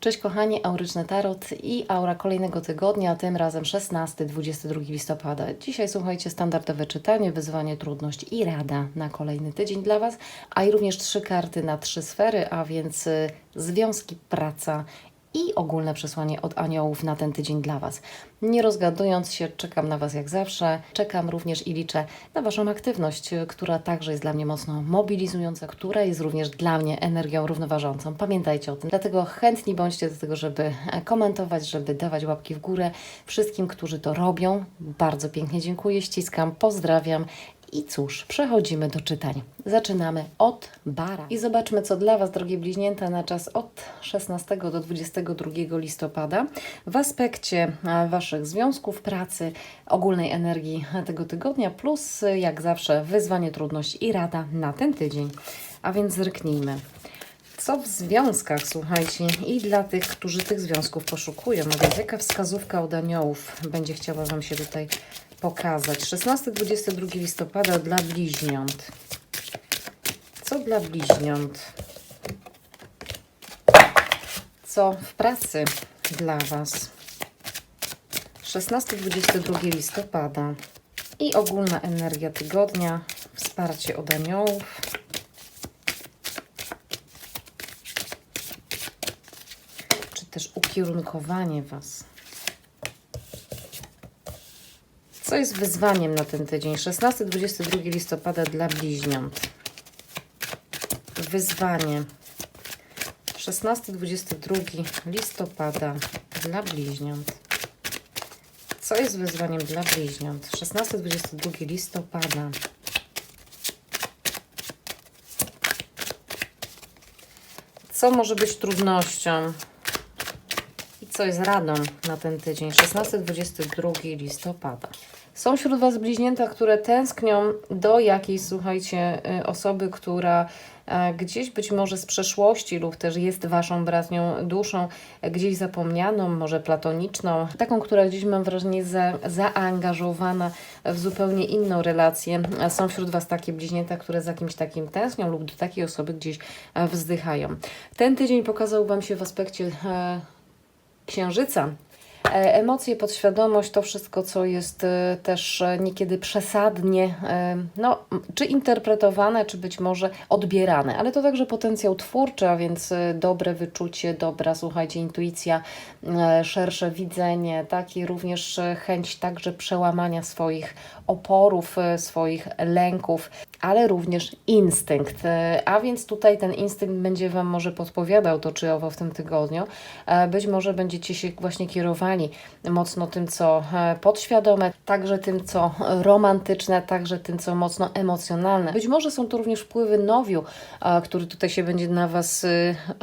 Cześć kochani, Auryczny Tarot i aura kolejnego tygodnia, tym razem 16-22 listopada. Dzisiaj słuchajcie, standardowe czytanie, wyzwanie, trudność i rada na kolejny tydzień dla Was, a i również trzy karty na trzy sfery, a więc y, związki, praca i ogólne przesłanie od aniołów na ten tydzień dla Was. Nie rozgadując się, czekam na Was jak zawsze. Czekam również i liczę na Waszą aktywność, która także jest dla mnie mocno mobilizująca, która jest również dla mnie energią równoważącą. Pamiętajcie o tym. Dlatego chętni bądźcie do tego, żeby komentować, żeby dawać łapki w górę. Wszystkim, którzy to robią, bardzo pięknie dziękuję, ściskam, pozdrawiam i cóż, przechodzimy do czytań. Zaczynamy od bara. I zobaczmy, co dla Was, drogie bliźnięta, na czas od 16 do 22 listopada w aspekcie e, Waszych związków, pracy, ogólnej energii tego tygodnia, plus e, jak zawsze wyzwanie, trudność i rada na ten tydzień. A więc zerknijmy. Co w związkach, słuchajcie, i dla tych, którzy tych związków poszukują. No więc jaka wskazówka od aniołów będzie chciała Wam się tutaj pokazać? 16-22 listopada dla bliźniąt. Co dla bliźniąt? Co w pracy dla Was? 16-22 listopada i ogólna energia tygodnia, wsparcie od aniołów. Też ukierunkowanie Was. Co jest wyzwaniem na ten tydzień? 16-22 listopada dla bliźniąt. Wyzwanie. 16-22 listopada dla bliźniąt. Co jest wyzwaniem dla bliźniąt? 16-22 listopada. Co może być trudnością? I co jest radą na ten tydzień? 16-22 listopada. Są wśród Was bliźnięta, które tęsknią do jakiejś, słuchajcie, y, osoby, która e, gdzieś być może z przeszłości lub też jest Waszą bratnią duszą, gdzieś zapomnianą, może platoniczną, taką, która gdzieś mam wrażenie jest za, zaangażowana w zupełnie inną relację. Są wśród Was takie bliźnięta, które za kimś takim tęsknią lub do takiej osoby gdzieś e, wzdychają. Ten tydzień pokazał Wam się w aspekcie e, księżyca. E, Emocje, podświadomość, to wszystko, co jest e, też e, niekiedy przesadnie, no, czy interpretowane, czy być może odbierane, ale to także potencjał twórczy, a więc dobre wyczucie, dobra, słuchajcie, intuicja, szersze widzenie, tak i również chęć także przełamania swoich oporów, e, swoich lęków, ale również instynkt. E, A więc tutaj ten instynkt będzie Wam może podpowiadał to czy owo w tym tygodniu. E, Być może będziecie się właśnie kierowali mocno tym, co podświadome, także tym, co romantyczne, także tym, co mocno emocjonalne. Być może są to również wpływy nowiu, który tutaj się będzie na Was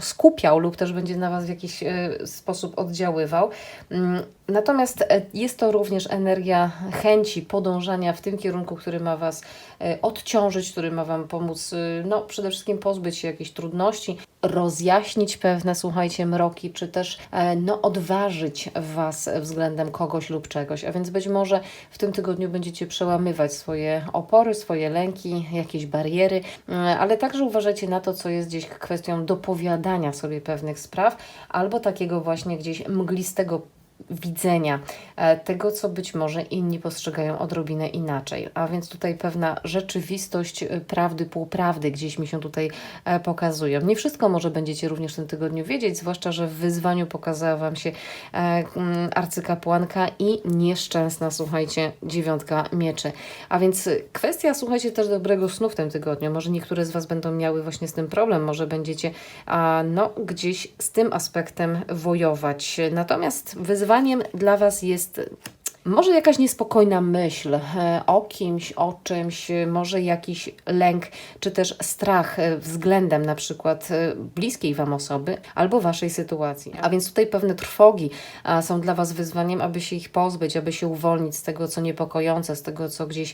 skupiał lub też będzie na Was w jakiś sposób oddziaływał. Mm, Natomiast jest to również energia chęci podążania w tym kierunku, który ma Was e, odciążyć, który ma Wam pomóc, e, no przede wszystkim pozbyć się jakichś trudności, rozjaśnić pewne, słuchajcie, mroki, czy też e, no odważyć Was względem kogoś lub czegoś. A więc być może w tym tygodniu będziecie przełamywać swoje opory, swoje lęki, jakieś bariery, ale także uważajcie na to, co jest gdzieś kwestią dopowiadania sobie pewnych spraw, albo takiego właśnie gdzieś mglistego widzenia e, tego, co być może inni postrzegają odrobinę inaczej. A więc tutaj pewna rzeczywistość e, prawdy, półprawdy gdzieś mi się tutaj e, pokazują. Nie wszystko może będziecie również w tym tygodniu wiedzieć, zwłaszcza, że w wyzwaniu pokazała Wam się arcykapłanka i nieszczęsna, słuchajcie, dziewiątka mieczy. A więc kwestia, słuchajcie, też dobrego snu w tym tygodniu. Może niektóre z Was będą miały właśnie z tym problem, może będziecie no, gdzieś z tym aspektem wojować. Natomiast wyzwaniem dla Was jest może jakaś niespokojna myśl e, o kimś, o czymś, e, może jakiś lęk, czy też strach e, względem na przykład bliskiej Wam osoby albo Waszej sytuacji. A więc tutaj pewne trwogi są dla Was wyzwaniem, aby się ich pozbyć, aby się uwolnić z tego, co niepokojące, z tego, co gdzieś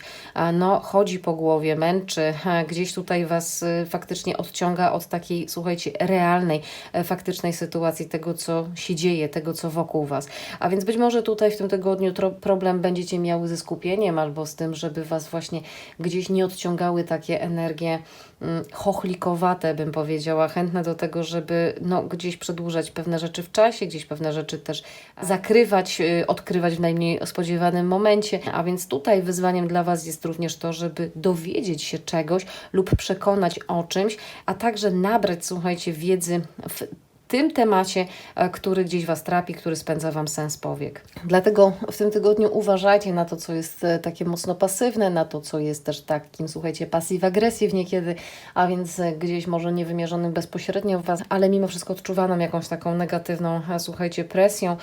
no, chodzi po głowie, męczy, gdzieś tutaj Was faktycznie odciąga od takiej, słuchajcie, realnej, faktycznej sytuacji, tego, co się dzieje, tego, co wokół Was. A więc być może tutaj w tym tygodniu problem będziecie miały ze skupieniem albo z tym, żeby Was właśnie gdzieś nie odciągały takie energie mm, chochlikowate, bym powiedziała, chętne do tego, żeby no, gdzieś przedłużać pewne rzeczy w czasie, gdzieś pewne rzeczy też zakrywać, y, odkrywać w najmniej spodziewanym momencie. A więc tutaj wyzwaniem dla Was jest również to, żeby dowiedzieć się czegoś lub przekonać o czymś, a także nabrać, słuchajcie, wiedzy w tym temacie, e, który gdzieś Was trapi, który spędza Wam sens powiek. Dlatego w tym tygodniu uważajcie na to, co jest e, takie mocno pasywne, na to, co jest też takim, słuchajcie, pasyw-agresyw niekiedy, a więc e, gdzieś może nie wymierzonym bezpośrednio w Was, ale mimo wszystko odczuwaną jakąś taką negatywną, słuchajcie, presją.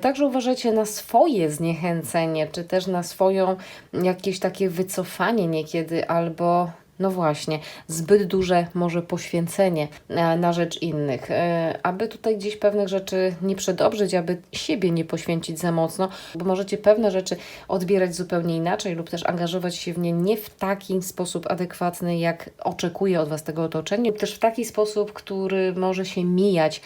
Także uważajcie na swoje zniechęcenie, czy też na swoją jakieś takie wycofanie niekiedy, albo no właśnie, zbyt duże może poświęcenie e, na rzecz innych, E, aby tutaj gdzieś pewnych rzeczy nie przedobrzyć, aby siebie nie poświęcić za mocno, bo możecie pewne rzeczy odbierać zupełnie inaczej lub też angażować się w nie nie w taki sposób adekwatny, jak oczekuje od Was tego otoczenie, lub też w taki sposób, który może się mijać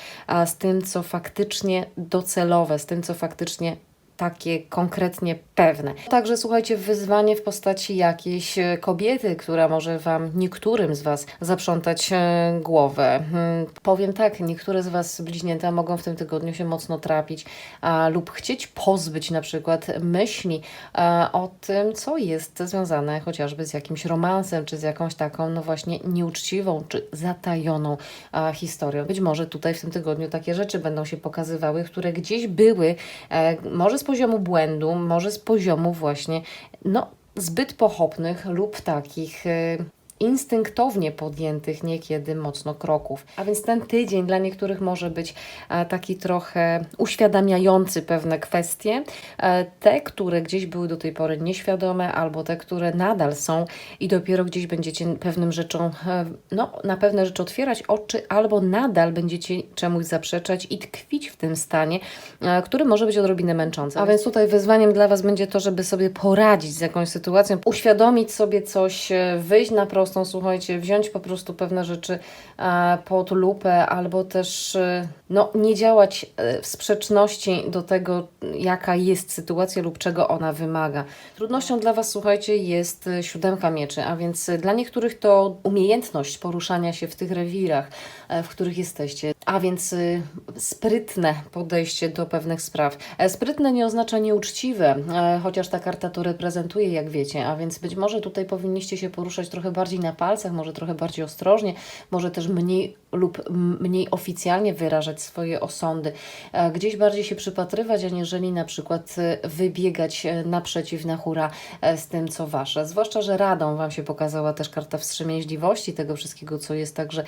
z tym, co faktycznie docelowe, z tym, co faktycznie takie konkretnie pewne. Także słuchajcie, wyzwanie w postaci jakiejś e, kobiety, która może Wam, niektórym z Was, zaprzątać e, głowę. Hmm, Powiem tak, niektóre z Was bliźnięta mogą w tym tygodniu się mocno trapić a, lub chcieć pozbyć na przykład myśli a, o tym, co jest związane chociażby z jakimś romansem, czy z jakąś taką, no właśnie, nieuczciwą, czy zatajoną a, historią. Być może tutaj w tym tygodniu takie rzeczy będą się pokazywały, które gdzieś były, e, może z poziomu błędu, może z poziomu właśnie, no, zbyt pochopnych lub takich e, instynktownie podjętych niekiedy mocno kroków. A więc ten tydzień dla niektórych może być e, taki trochę uświadamiający pewne kwestie, e, te, które gdzieś były do tej pory nieświadome, albo te, które nadal są i dopiero gdzieś będziecie pewnym rzeczom, e, no, na pewne rzeczy otwierać oczy, albo nadal będziecie czemuś zaprzeczać i tkwić w tym stanie, który może być odrobinę męczący. A więc tutaj wyzwaniem dla Was będzie to, żeby sobie poradzić z jakąś sytuacją, uświadomić sobie coś, wyjść na prostą, słuchajcie, wziąć po prostu pewne rzeczy e, pod lupę, albo też e, no, nie działać e, w sprzeczności do tego, jaka jest sytuacja lub czego ona wymaga. Trudnością dla Was, słuchajcie, jest siódemka mieczy, a więc dla niektórych to umiejętność poruszania się w tych rewirach, w których jesteście, a więc e, sprytne podejście do pewnych spraw. E, Sprytne nie oznacza nieuczciwe, e, chociaż ta karta to reprezentuje, jak wiecie, a więc być może tutaj powinniście się poruszać trochę bardziej na palcach, może trochę bardziej ostrożnie, może też mniej lub mniej oficjalnie wyrażać swoje osądy, e, gdzieś bardziej się przypatrywać, aniżeli na przykład wybiegać naprzeciw na hura z tym, co wasze. Zwłaszcza, że radą Wam się pokazała też karta wstrzemięźliwości tego wszystkiego, co jest także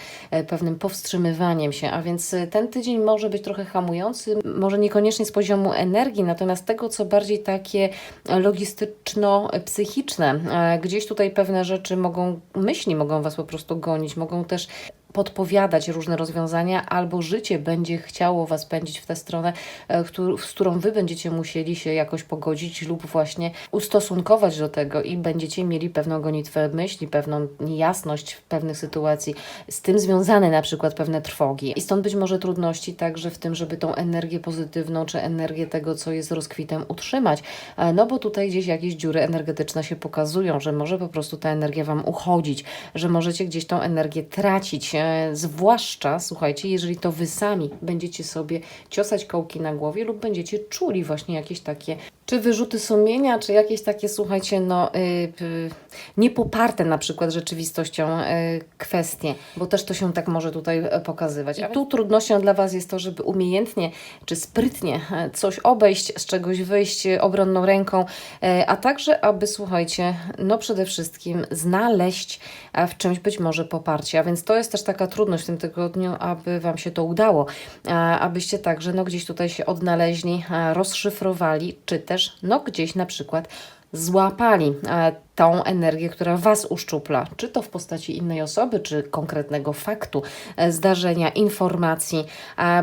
pewnym powstrzymywaniem się, a więc e, ten tydzień może być trochę hamujący, może niekoniecznie z poziomu energii, natomiast tego, co bardziej takie logistyczno-psychiczne. E, Gdzieś tutaj pewne rzeczy mogą, myśli mogą Was po prostu gonić, mogą też podpowiadać różne rozwiązania, albo życie będzie chciało Was pędzić w tę stronę, e, z którą Wy będziecie musieli się jakoś pogodzić lub właśnie ustosunkować do tego i będziecie mieli pewną gonitwę myśli, pewną niejasność w pewnych sytuacji, z tym związane na przykład pewne trwogi. I stąd być może trudności także w tym, żeby tą energię pozytywną, czy energię tego, co jest rozkwitem, utrzymać, E, no bo tutaj gdzieś jakieś dziury energetyczne się pokazują, że może po prostu ta energia Wam uchodzić, że możecie gdzieś tą energię tracić, e, zwłaszcza, słuchajcie, jeżeli to Wy sami będziecie sobie ciosać kołki na głowie lub będziecie czuli właśnie jakieś takie czy wyrzuty sumienia, czy jakieś takie, słuchajcie, no, y, y, niepoparte na przykład rzeczywistością y, kwestie, bo też to się tak może tutaj e, pokazywać. A tu trudnością dla Was jest to, żeby umiejętnie czy sprytnie e, coś obejść, z czegoś wyjść e, obronną ręką, a także, aby, słuchajcie, no przede wszystkim znaleźć w czymś być może poparcie. A więc to jest też taka trudność w tym tygodniu, aby Wam się to udało, abyście także no, gdzieś tutaj się odnaleźli, rozszyfrowali, czy też no, gdzieś na przykład złapali. E, tą energię, która Was uszczupla, czy to w postaci innej osoby, czy konkretnego faktu, e, zdarzenia, informacji,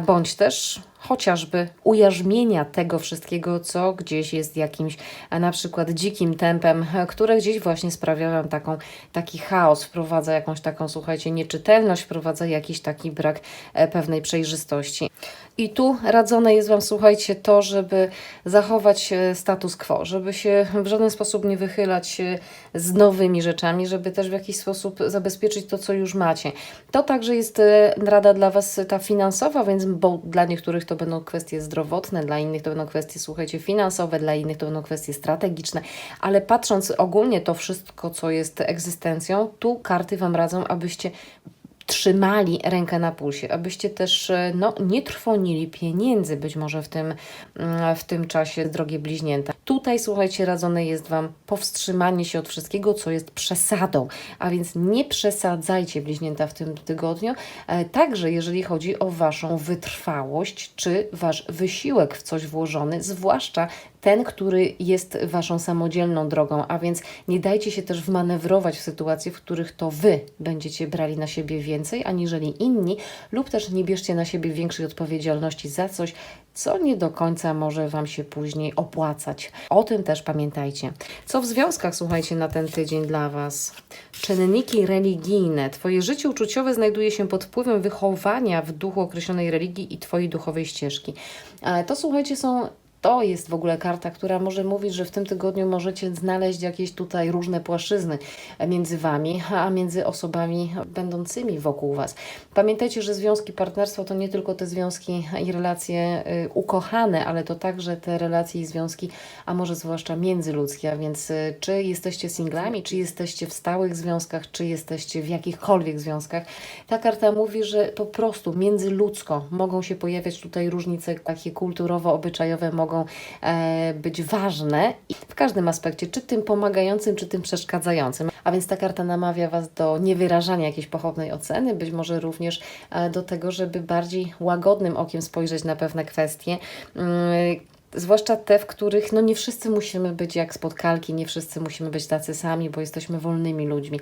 bądź też chociażby ujarzmienia tego wszystkiego, co gdzieś jest jakimś na przykład dzikim tempem, e, które gdzieś właśnie sprawia Wam taką, taki chaos, wprowadza jakąś taką, słuchajcie, nieczytelność, wprowadza jakiś taki brak e, pewnej przejrzystości. I tu radzone jest Wam, słuchajcie, to, żeby zachować status quo, żeby się w żaden sposób nie wychylać z nowymi rzeczami, żeby też w jakiś sposób zabezpieczyć to, co już macie. To także jest e, rada dla Was ta finansowa, więc bo dla niektórych to będą kwestie zdrowotne, dla innych to będą kwestie, słuchajcie, finansowe, dla innych to będą kwestie strategiczne, ale patrząc ogólnie to wszystko, co jest egzystencją, tu karty Wam radzą, abyście trzymali rękę na pulsie, abyście też e, no, nie trwonili pieniędzy być może w tym, mm, w tym czasie, drogie bliźnięta. Tutaj, słuchajcie, radzone jest Wam powstrzymanie się od wszystkiego, co jest przesadą, a więc nie przesadzajcie bliźnięta w tym tygodniu, e, także jeżeli chodzi o Waszą wytrwałość, czy Wasz wysiłek w coś włożony, zwłaszcza ten, który jest Waszą samodzielną drogą, a więc nie dajcie się też wmanewrować w sytuacje, w których to Wy będziecie brali na siebie więcej, aniżeli inni, lub też nie bierzcie na siebie większej odpowiedzialności za coś, co nie do końca może Wam się później opłacać. O tym też pamiętajcie. Co w związkach, słuchajcie, na ten tydzień dla Was? Czynniki religijne. Twoje życie uczuciowe znajduje się pod wpływem wychowania w duchu określonej religii i Twojej duchowej ścieżki. Ale to, słuchajcie, są to jest w ogóle karta, która może mówić, że w tym tygodniu możecie znaleźć jakieś tutaj różne płaszczyzny między Wami, a między osobami będącymi wokół Was. Pamiętajcie, że związki partnerstwa to nie tylko te związki i relacje y, ukochane, ale to także te relacje i związki, a może zwłaszcza międzyludzkie, a więc y, czy jesteście singlami, czy jesteście w stałych związkach, czy jesteście w jakichkolwiek związkach. Ta karta mówi, że po prostu międzyludzko mogą się pojawiać tutaj różnice takie kulturowo-obyczajowe, mogą mogą e, być ważne w każdym aspekcie, czy tym pomagającym, czy tym przeszkadzającym. A więc ta karta namawia Was do niewyrażania jakiejś pochopnej oceny, być może również e, do tego, żeby bardziej łagodnym okiem spojrzeć na pewne kwestie. Mm, zwłaszcza te, w których no nie wszyscy musimy być jak spotkalki, nie wszyscy musimy być tacy sami, bo jesteśmy wolnymi ludźmi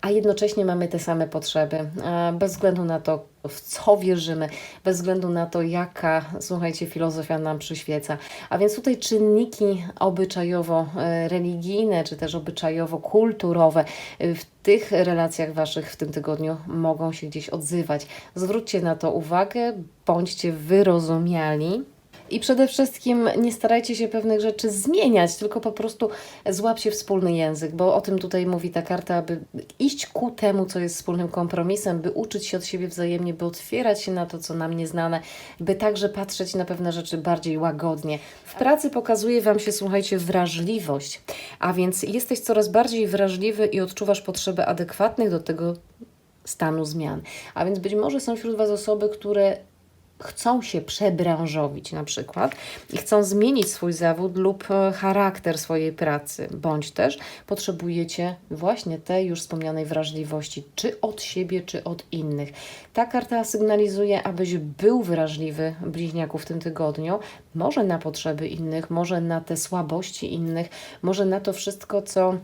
a jednocześnie mamy te same potrzeby, bez względu na to, w co wierzymy, bez względu na to, jaka, słuchajcie, filozofia nam przyświeca. A więc tutaj czynniki obyczajowo-religijne, czy też obyczajowo-kulturowe w tych relacjach Waszych w tym tygodniu mogą się gdzieś odzywać. Zwróćcie na to uwagę, bądźcie wyrozumiali i przede wszystkim nie starajcie się pewnych rzeczy zmieniać, tylko po prostu złapcie wspólny język, bo o tym tutaj mówi ta karta, aby iść ku temu, co jest wspólnym kompromisem, by uczyć się od siebie wzajemnie, by otwierać się na to, co nam nieznane, by także patrzeć na pewne rzeczy bardziej łagodnie. W pracy pokazuje Wam się, słuchajcie, wrażliwość, a więc jesteś coraz bardziej wrażliwy i odczuwasz potrzeby adekwatnych do tego stanu zmian. A więc być może są wśród Was osoby, które chcą się przebranżowić na przykład i chcą zmienić swój zawód lub e, charakter swojej pracy, bądź też potrzebujecie właśnie tej już wspomnianej wrażliwości, czy od siebie, czy od innych. Ta karta sygnalizuje, abyś był wrażliwy bliźniaku w tym tygodniu, może na potrzeby innych, może na te słabości innych, może na to wszystko, co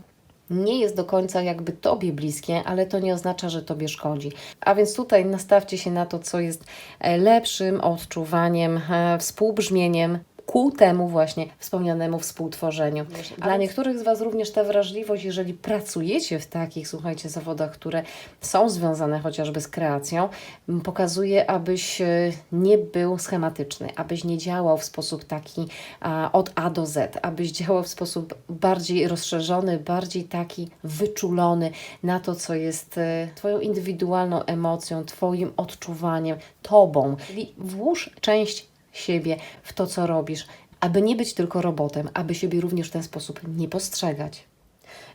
nie jest do końca jakby Tobie bliskie, ale to nie oznacza, że Tobie szkodzi. A więc tutaj nastawcie się na to, co jest e, lepszym odczuwaniem, e, współbrzmieniem ku temu właśnie wspomnianemu współtworzeniu. Dla niektórych z Was również ta wrażliwość, jeżeli pracujecie w takich, słuchajcie, zawodach, które są związane chociażby z kreacją, pokazuje, abyś e, nie był schematyczny, abyś nie działał w sposób taki a, od A do Z, abyś działał w sposób bardziej rozszerzony, bardziej taki wyczulony na to, co jest e, Twoją indywidualną emocją, Twoim odczuwaniem, Tobą. Czyli włóż część siebie w to, co robisz, aby nie być tylko robotem, aby siebie również w ten sposób nie postrzegać.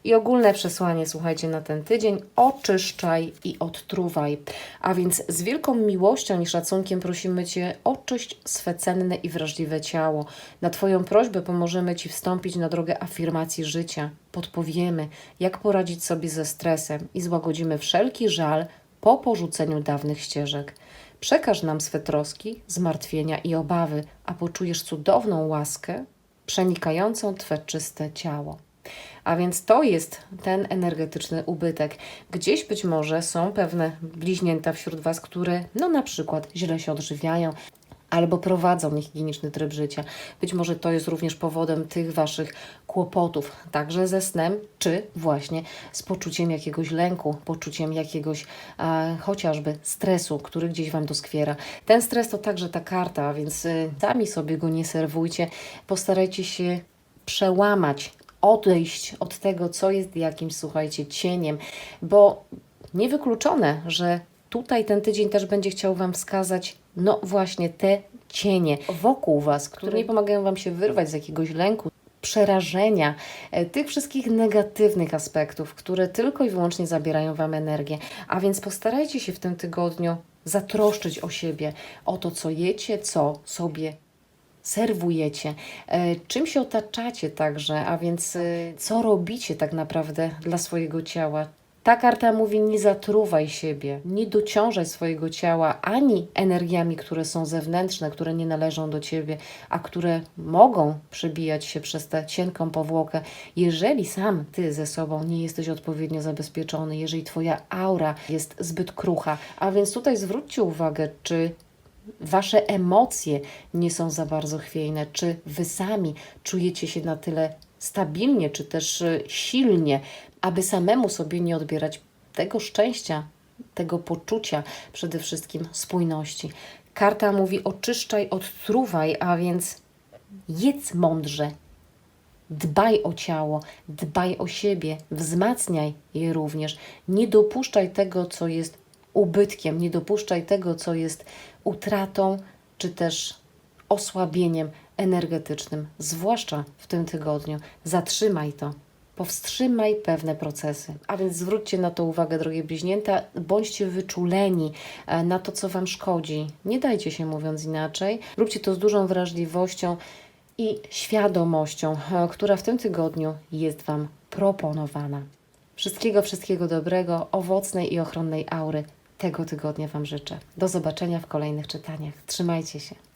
I ogólne przesłanie, słuchajcie, na ten tydzień: oczyszczaj i odtruwaj. A więc z wielką miłością i szacunkiem prosimy Cię, oczyść swe cenne i wrażliwe ciało. Na Twoją prośbę pomożemy Ci wstąpić na drogę afirmacji życia. Podpowiemy, jak poradzić sobie ze stresem i złagodzimy wszelki żal po porzuceniu dawnych ścieżek. Przekaż nam swe troski, zmartwienia i obawy, a poczujesz cudowną łaskę przenikającą Twe czyste ciało. A więc to jest ten energetyczny ubytek. Gdzieś być może są pewne bliźnięta wśród Was, które no na przykład źle się odżywiają, albo prowadzą niehigieniczny tryb życia. Być może to jest również powodem tych Waszych kłopotów, także ze snem, czy właśnie z poczuciem jakiegoś lęku, poczuciem jakiegoś e, chociażby stresu, który gdzieś Wam doskwiera. Ten stres to także ta karta, więc y, sami sobie go nie serwujcie. Postarajcie się przełamać, odejść od tego, co jest jakimś, słuchajcie, cieniem, bo niewykluczone, że tutaj ten tydzień też będzie chciał Wam wskazać, no właśnie te cienie wokół Was, które nie pomagają Wam się wyrwać z jakiegoś lęku, przerażenia, e, tych wszystkich negatywnych aspektów, które tylko i wyłącznie zabierają Wam energię. A więc postarajcie się w tym tygodniu zatroszczyć o siebie, o to, co jecie, co sobie serwujecie, e, czym się otaczacie także, a więc e, co robicie tak naprawdę dla swojego ciała. Ta karta mówi: nie zatruwaj siebie, nie dociążaj swojego ciała ani energiami, które są zewnętrzne, które nie należą do ciebie, a które mogą przebijać się przez tę cienką powłokę, jeżeli sam ty ze sobą nie jesteś odpowiednio zabezpieczony, jeżeli twoja aura jest zbyt krucha. A więc tutaj zwróćcie uwagę, czy Wasze emocje nie są za bardzo chwiejne, czy Wy sami czujecie się na tyle stabilnie, czy też y, silnie, aby samemu sobie nie odbierać tego szczęścia, tego poczucia, przede wszystkim spójności. Karta mówi: oczyszczaj, odtruwaj, a więc jedz mądrze, Dbaj o ciało, dbaj o siebie, wzmacniaj je również. Nie dopuszczaj tego, co jest ubytkiem, nie dopuszczaj tego, co jest utratą czy też osłabieniem energetycznym, zwłaszcza w tym tygodniu. Zatrzymaj to. Powstrzymaj pewne procesy. A więc zwróćcie na to uwagę, drogie bliźnięta, bądźcie wyczuleni e, na to, co Wam szkodzi. Nie dajcie się, mówiąc inaczej. Róbcie to z dużą wrażliwością i świadomością, e, która w tym tygodniu jest Wam proponowana. Wszystkiego, wszystkiego dobrego, owocnej i ochronnej aury tego tygodnia Wam życzę. Do zobaczenia w kolejnych czytaniach. Trzymajcie się.